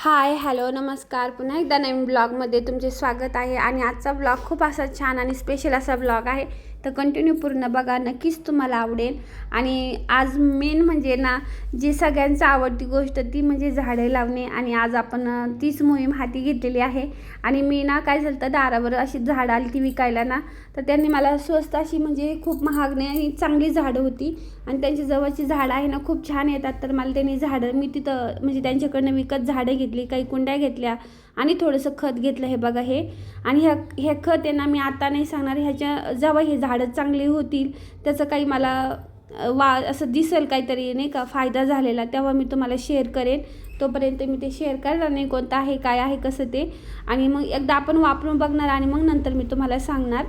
Hi hello नमस्कार. पुन्हा एकदा नवीन ब्लॉगमध्ये तुमचे स्वागत आहे. आणि आजचा ब्लॉग खूप असा छान आणि स्पेशल असा ब्लॉग आहे. तर कंटिन्यू पूर्ण बघा नक्कीच तुम्हाला आवडेल. आणि आज मेन म्हणजे ना जी सगळ्यांचं आवडती गोष्ट ती म्हणजे झाडे लावणे आणि आज आपण तीच मोहीम हाती घेतलेली आहे. आणि मी ना काय झालं तर दारावर अशी झाडं आली ती विकायला ना तर त्यांनी मला स्वस्त अशी म्हणजे खूप महाग आणि चांगली झाडं होती. आणि त्यांची जवळची झाडं आहे ना खूप छान येतात. तर मला त्यांनी झाडं मी तिथं म्हणजे त्यांच्याकडनं विकत झाडं घेतली काही कुंड्या घेतल्या. आणि थोडंसं खत घेतलं हे बघा हे. आणि ह्या हे खत आहे ना मी आता नाही सांगणार ह्याच्या जेव्हा हे झाडं चांगली होतील त्याचं काही मला वा असं दिसेल काहीतरी नाही का फायदा झालेला तेव्हा मी तुम्हाला शेअर करेन. तोपर्यंत मी ते शेअर करणार नाही कोणतं आहे काय आहे कसं ते. आणि मग एकदा आपण वापरून बघणार आणि मग नंतर मी तुम्हाला सांगणार.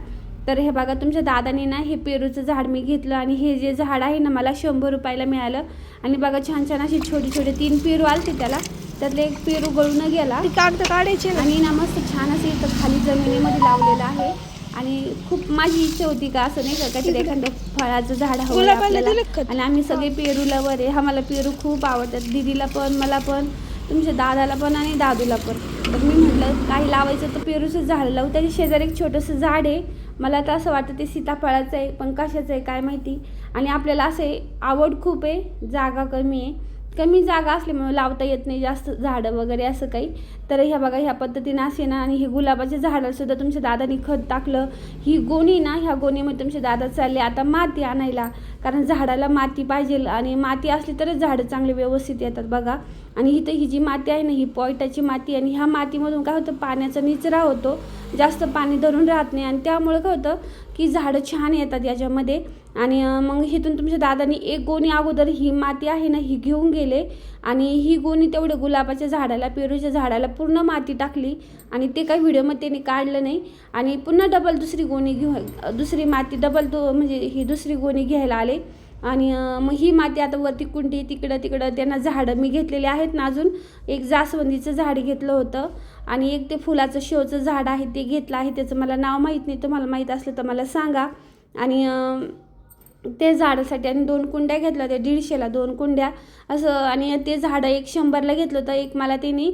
तर हे बघा तुमच्या दादाने ना हे पेरूचं झाड मी घेतलं आणि हे जे झाड आहे ना मला शंभर रुपयाला मिळालं. आणि बघा छान छान असे छोटे छोटे तीन पेरू आलते त्याला. त्यातले एक पेरू गळून गेला. ती कागद काढायची आणि ना मस्त छान असं इथं खाली जमिनीमध्ये लावलेलं आहे. आणि खूप माझी इच्छा होती का असं नाही का काहीतरी एखादं फळाचं झाड हवं आपल्याला. आणि आम्ही सगळे पेरू लवर आहे. हा मला पेरू खूप आवडतात. दीदीला पण मला पण तुमच्या दादाला पण आणि दादूला पण. तर मी म्हटलं काही लावायचं तर पेरूचं झाड लावू. त्याच्या शेजारी एक छोटंसं झाड आहे. मला तर असं वाटतं ते सीताफळाचं आहे पण कशाचं आहे काय माहिती. आणि आपल्याला असे आवड खूप आहे जागा कमी आहे. कमी जागा असल्यामुळे लावता येत नाही जास्त झाडं वगैरे असं काही. तर ह्या बघा ह्या पद्धतीनं असे ना आणि हे गुलाबाचे झाडं सुद्धा तुमच्या दादानी खत टाकलं. ही गोणी ना ह्या गोणीमध्ये तुमचे दादा चालले आता माती आणायला. कारण झाडाला माती पाहिजे आणि माती असली तरच झाडं चांगले व्यवस्थित येतात बघा. आणि इथं ही जी माती आहे ना ही पॉयटाची माती आणि ह्या मातीमधून काय होतं पाण्याचा निचरा होतो. जास्त पाणी धरून राहत नाही आणि त्यामुळं काय होतं की झाडं छान येतात याच्यामध्ये. आणि मग इथून तुमच्या दादानी एक गोणी अगोदर ही माती आहे ना ही घेऊन गेले. आणि ही गोणी तेवढे गुलाबाच्या झाडाला पेरूच्या झाडाला पूर्ण माती टाकली. आणि ते काही व्हिडिओमध्ये त्यांनी काढलं नाही. आणि पुन्हा डबल दुसरी गोणी घेऊ दुसरी माती डबल तो म्हणजे ही दुसरी गोणी घ्यायला आले. आणि मग ही माती आता वरती कुंडी तिकडं तिकडं त्यांना झाडं मी घेतलेले आहेत ना अजून. एक जास्वंदीचं झाड घेतलं होतं. आणि एक ते फुलाचं शेवचं झाड आहे ते घेतलं आहे. त्याचं मला नाव माहीत नाही. तुम्हाला माहीत असलं तर मला सांगा. आणि ते झाडासाठी आणि दोन कुंड्या घेतल्या होत्या दीडशेला दोन कुंड्या. असं आणि ते झाडं एक शंभरला घेतलं होतं एक मला त्यांनी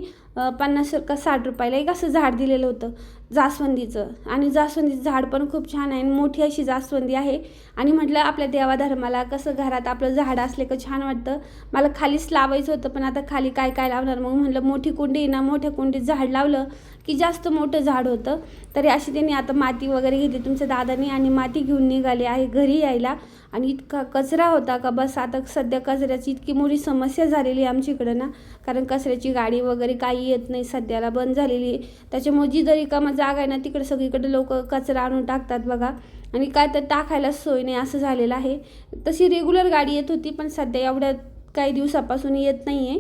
पन्नास का साठ रुपयाला एक असं झाड दिलेलं होतं. जास्वंदीचं. आणि जास्वंदीचं झाड पण खूप छान आहे आणि मोठी अशी जास्वंदी आहे. आणि म्हटलं आपल्या देवाधर्माला कसं घरात आपलं झाड असले का छान वाटतं. मला खालीच लावायचं होतं पण आता खाली काय काय लावणार? मग म्हटलं मोठी कुंडी ना मोठ्या कुंडीत झाड लावलं की जास्त मोठं झाड होतं. तरी अशी त्यांनी आता माती वगैरे घेतली. तुमच्या दादानी आणि माती घेऊन निघाली आहे घरी यायला. आणि इतका कचरा होता का? बस आता सध्या कचऱ्याची इतकी मोठी समस्या झालेली आहे आमच्या इकडं ना. कारण कचऱ्याची गाडी वगैरे काही येत नाही सध्याला बंद झालेली आहे. त्याच्यामुळे जी जरी कामा जागा आहे ना तिकडे सगळीकडे लोक कचरा आणून टाकतात बघा. आणि काय तर टाकायला सोय नाही असं झालेलं आहे. तशी रेग्युलर गाडी येत होती पण सध्या एवढ्या काही दिवसापासून येत नाही आहे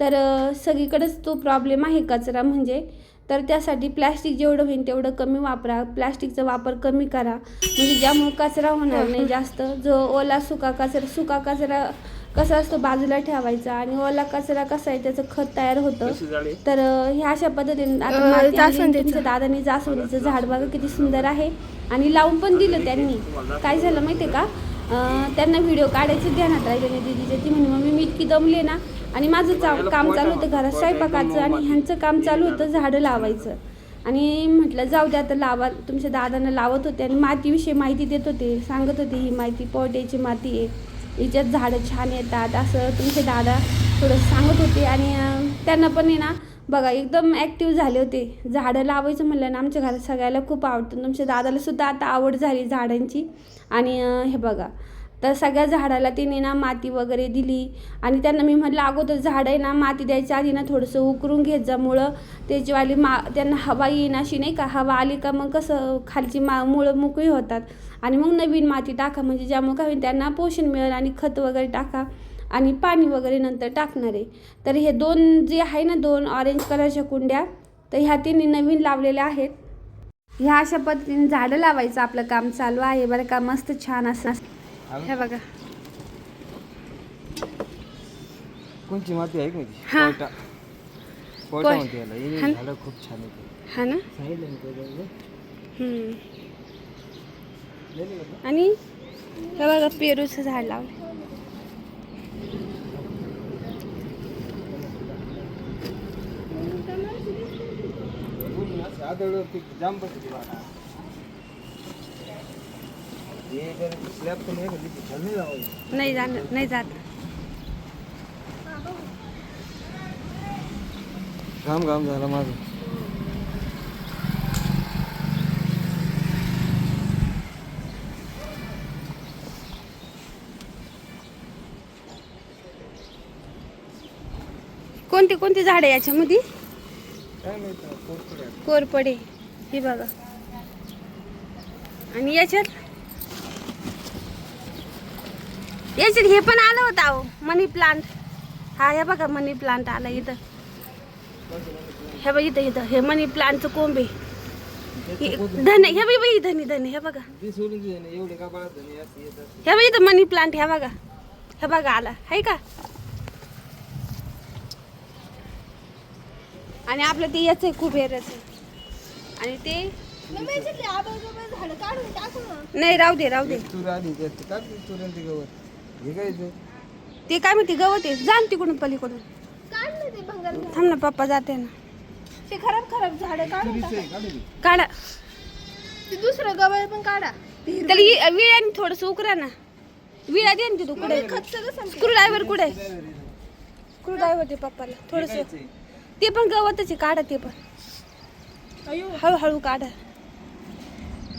तर सगळीकडंच सगळीकडेच तो प्रॉब्लेम आहे कचरा म्हणजे. तर त्यासाठी प्लॅस्टिक जेवढं होईल तेवढं कमी वापरा. प्लॅस्टिकचा वापर कमी करा. म्हणजे ज्यामुळे कचरा होणार नाही जास्त. जो ओला सुका कचरा सुका कचरा कसा असतो बाजूला ठेवायचा आणि ओला कचरा कसा आहे त्याचं खत तयार होतं. तर ह्या अशा पद्धतीने आता दादानी जास्वंदीचं झाड बघा किती सुंदर आहे. आणि लावून पण दिलं त्यांनी. काय झालं माहिती आहे का? त्यांना व्हिडिओ काढायचं ध्यानात राहिले नाही दीदीचे ती म्हणे. मम्मी मी इतकी दमले ना आणि माझं चा काम चालू होतं घरात स्वयंपाकाचं आणि ह्यांचं काम चालू होतं झाडं लावायचं. आणि म्हटलं जाऊ द्या आता लावा तुमच्या दादांना लावत होते आणि मातीविषयी माहिती देत होते सांगत होते ही माती पोट्याची माती आहे. हिच्यात झाडं छान येतात. असं तुमचे दादा थोडं सांगत होते आणि त्यांना पण आहे ना बघा एकदम ॲक्टिव्ह झाले होते. झाडं लावायचं म्हणलं ना आमच्या घरात सगळ्याला खूप आवडतं. तुमच्या दादालासुद्धा आता आवड झाली झाडांची. आणि हे बघा तर सगळ्या झाडाला तिने ना माती वगैरे दिली. आणि त्यांना मी म्हटलं अगोदर झाड आहे ना माती द्यायच्या आधी ना थोडंसं उकरून घेत जा. मुळं त्याचीवाली मा त्यांना हवा येईन अशी नाही का? हवा आली का मग कसं खालची मा मुळं मोकळी होतात. आणि मग नवीन माती टाका. म्हणजे ज्यामुळे काय होईल त्यांना पोषण मिळेल आणि खत वगैरे टाका. आणि पाणी वगैरे नंतर टाकणार आहे. तर हे दोन जे आहे ना दोन ऑरेंज कलरच्या कुंड्या तर ह्या तिने नवीन लावलेल्या आहेत. ह्या अशा पद्धतीने झाडं लावायचं आपलं काम चालू आहे. बरं का मस्त छान असं. हे बघा. कोणची माती आहे का हा. हे हा? खूप छान हा ना? आणि हे बघा पेरूचं झाड लावलं ते जाम. हे जर स्लॅब पण छान नाही जाणार नाही जात. घाम घाम झाला माझं. कोणती कोणती झाडं आहे याच्यामध्ये काय माहीत नाही, पोपट आहे. कोरपडे. हे बघा. आणि याच्यात? याच्यात हे पण आलं होतं अहो मनी प्लांट. हा हे बघा मनी प्लांट आला इथं. हे बघ इथं इथं. हे मनी प्लांटचं कोंबे. हे धने हे बघ बाई धनी धने हे बघा. हे बघ इथं मनी प्लांट ह्या बघा. हे बघा आला. आहे का? आणि आपलं ते याच आहे खूप हेरच आणि ते नाही राहू दे राहू दे. ते तूर आणि ते गवत. हे काय ते? ते काय म्हणते गवत आहे. जाण तिकडून पलीकडून. थांब ना पप्पा जाते ना. ते खराब खराब झाडं काढू दे. ते दुसरं गवळ पण काढा. त्याला विळ्याने थोडस उकरा ना. विळा दे ना तिथं कुठे स्क्रू ड्रायव्हर कुठे स्क्रू ड्रायव्हर ते पप्पाला थोडस. ते पण गवतच आहे काढा ते पण. हळूहळू काढा.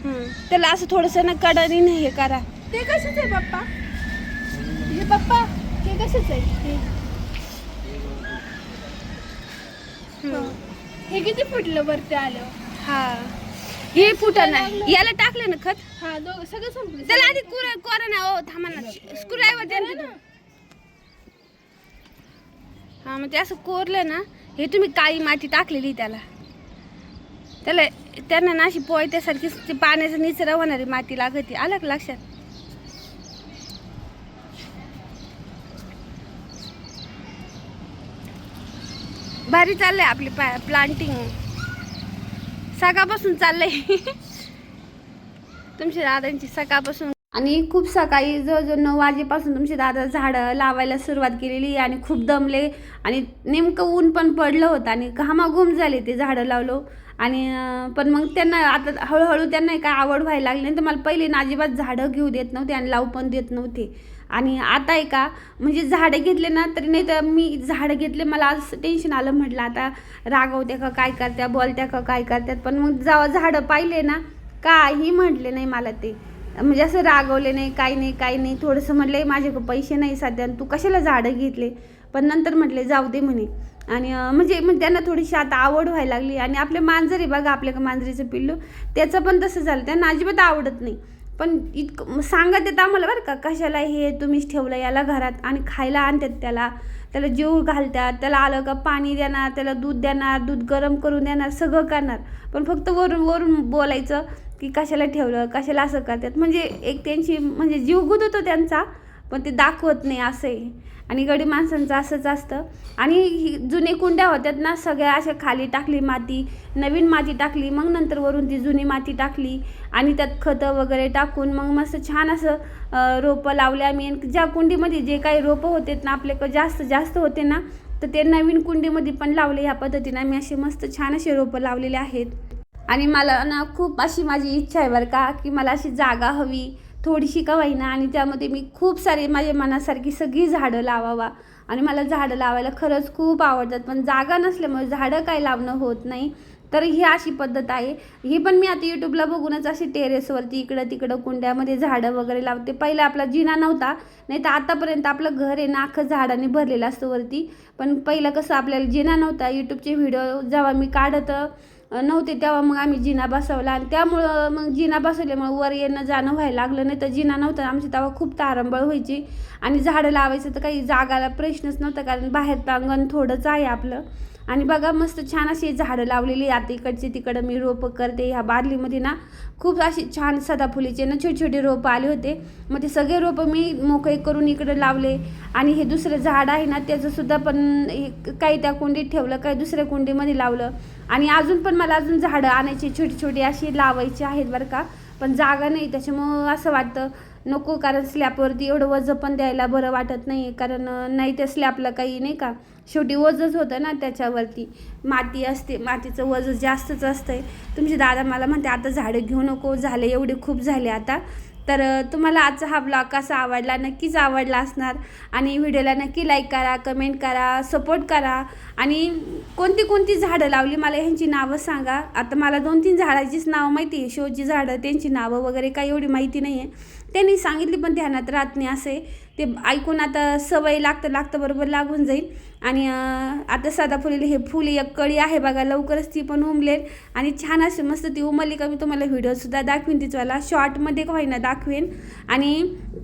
हम्म. त्याला असं थोडस ना कडानी नाही हे करा. ते कशाच आहे पप्पा? हे पप्पा ते कशाच आहे? हे-. हे. किती फुटलं वरती आलं? हा. हे फुटा नाही. याला टाकलं ना खत? हा दोघं सगळं संपलं. त्याला आधी कुर कोरा ना ओ थांबा ना. स्क्रू ड्रायव्हर द्या ना. तिथं. हा मग ते असं कोरलं ना हे तुम्ही काळी माती टाकलेली त्याला. त्याला त्यांना ना अशी पोयत्यासारखी ते पाण्याचा निचरा होणारी माती लागते. आलं का लक्षात? भारी चाललंय आपली प्लांटिंग सकाळपासून चाललंय. तुमच्या दादांची सकाळपासून आणि खूप सकाळी जवळजवळ नऊ वाजेपासून तुमचे दादा झाडं लावायला सुरुवात केलेली आणि खूप दमले आणि नेमकं ऊन पण पडलं होतं आणि घामाघूम झाले ते झाडं लावलो. आणि पण मग त्यांना आता हळूहळू त्यांना काय आवड व्हायला लागली नाही तर मला पहिले ना अजिबात झाडं घेऊ देत नव्हते आणि लावू पण देत नव्हते. आणि आता आहे का म्हणजे झाडं घेतले ना तरी नाही तर मी झाडं घेतले मला असं टेन्शन आलं म्हटलं आता रागवत्या का काय करत्या बोलत्या का काय करत्यात पण मग जेव्हा झाडं पाहिले ना काही म्हटले नाही मला ते. म्हणजे असं रागवले नाही काही नाही काही नाही. थोडंसं म्हटले माझ्याकडे पैसे नाही सध्या आणि तू कशाला झाडं घेतले? पण नंतर म्हटले जाऊ दे म्हणे. आणि म्हणजे मग त्यांना थोडीशी आता आवड व्हायला लागली. आणि आपले मांजरी बघा आपल्या मांजरीचं पिल्लू. त्याचं पण तसं झालं. त्यांना अजिबात आवडत नाही. पण इतकं सांगत येत आम्हाला बरं का कशाला हे तुम्हीच ठेवलं याला घरात आणि खायला आणतात त्याला. त्याला जीव घालतात. त्याला आलं का पाणी देणार त्याला दूध देणार दूध गरम करून देणार सगळं करणार. पण फक्त वरून वरून बोलायचं. की कशाला ठेवलं कशाला असं करतात. म्हणजे एक त्यांची म्हणजे जीव गुदतो त्यांचा पण ते दाखवत नाही असं आहे आणि गडी माणसांचं असंच असतं. आणि ही जुने कुंड्या होत्यात ना सगळ्या अशा खाली टाकली माती नवीन माती टाकली मग नंतर वरून ती जुनी माती टाकली आणि त्यात खतं वगैरे टाकून मग मस्त छान असं रोपं लावले आम्ही. ज्या कुंडीमध्ये जे काही रोपं होते ना आपल्याकडे जास्त जास्त होते ना तर ते नवीन कुंडीमध्ये पण लावले ह्या पद्धतीने. आम्ही असे मस्त छान असे रोपं लावलेले आहेत. आणि मला ना खूप अशी माझी इच्छा आहे बरं का की मला अशी जागा हवी थोडीशी का होईना आणि त्यामध्ये मी खूप सारी माझ्या मनासारखी सगळी झाडं लावावा. आणि मला झाडं लावायला खरंच खूप आवडतात. पण जागा नसल्यामुळे झाडं काही लावणं होत नाही. तर ही अशी पद्धत आहे. ही पण मी आता यूट्यूबला बघूनच अशी टेरेसवरती इकडं तिकडं कुंड्यामध्ये झाडं वगैरे लावते. पहिला आपला जिना नव्हता नाही तर आतापर्यंत आपलं घर आहे ना अख्खं झाडाने भरलेलं असतं वरती. पण पहिलं कसं आपल्याला जिना नव्हता यूट्यूबचे व्हिडिओ जेव्हा मी काढत नव्हते. तेव्हा मग आम्ही जिना बसवला आणि त्यामुळं मग जिना बसवल्यामुळं वर येणं जाणं व्हायला लागलं. नाही तर जिना नव्हता. आमची तेव्हा खूप तारंबळ व्हायची. आणि झाडं लावायचं तर काही जागाला प्रश्नच नव्हता कारण बाहेर प्रांगण थोडंच आहे आपलं. आणि बघा मस्त छान अशी झाडं लावलेली आता इकडचे तिकडं मी रोपं करते. ह्या बादलीमध्ये ना खूप अशी छान सदाफुलीचे ना छोटे छोटे रोपं आले होते. मग ते सगळे रोपं मी मोकळे करून इकडे लावले. आणि हे दुसरं झाड आहे ना त्याचंसुद्धा पण हे काही त्या कुंडीत ठेवलं काही दुसऱ्या कुंडीमध्ये लावलं. आणि अजून पण मला अजून झाडं आणायची छोटी छोटी अशी लावायची आहेत बरं का. पण जागा नाही. त्याच्यामुळं असं वाटतं नको कारण स्लॅपवरती एवढं वजं पण द्यायला बरं वाटत नाही कारण नाही त्या स्लॅपला काही नाही का शेवटी वजच होतं ना त्याच्यावरती. माती असते मातीचं वजन जास्तच असतंय. तुमचे दादा मला म्हणते आता झाडं घेऊ नको झाले एवढे खूप झाले आता. तर तुम्हाला आजचा हा ब्लॉग कसा आवडला नक्कीच आवडला असणार. आणि व्हिडिओला नक्की लाईक करा कमेंट करा सपोर्ट करा. आणि कोणती कोणती झाडं लावली मला ह्यांची नावं सांगा. आता मला दोन तीन झाडाचीच नावं माहिती आहे. शोची झाडं त्यांची नावं वगैरे काही एवढी माहिती नाही आहे त्यांनी सांगितली पण ध्यानात राहत नाही असे ते ऐकून आता सवय लागतं लागतं बरोबर लागून जाईल. आणि आता आता सदाफुलीला हे फुल एक कळी आहे बघा लवकरच ती पण उमलेल. आणि छान असे मस्त ती उमलली का मी तुम्हाला व्हिडिओसुद्धा दाखवीन तिचवाला शॉर्टमध्ये का होईना दाखवेन. आणि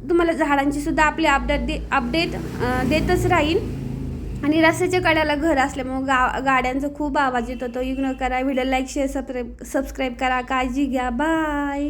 तुम्हाला झाडांचीसुद्धा आपले आपली अपडेट दे अपडेट देतच राहीन. आणि रस्त्याच्या कड्याला घर असल्यामुळं गा गाड्यांचा खूप आवाज येत. होतो इग्नोर करा. Video like share subscribe subscribe करा. काळजी घ्या. बाय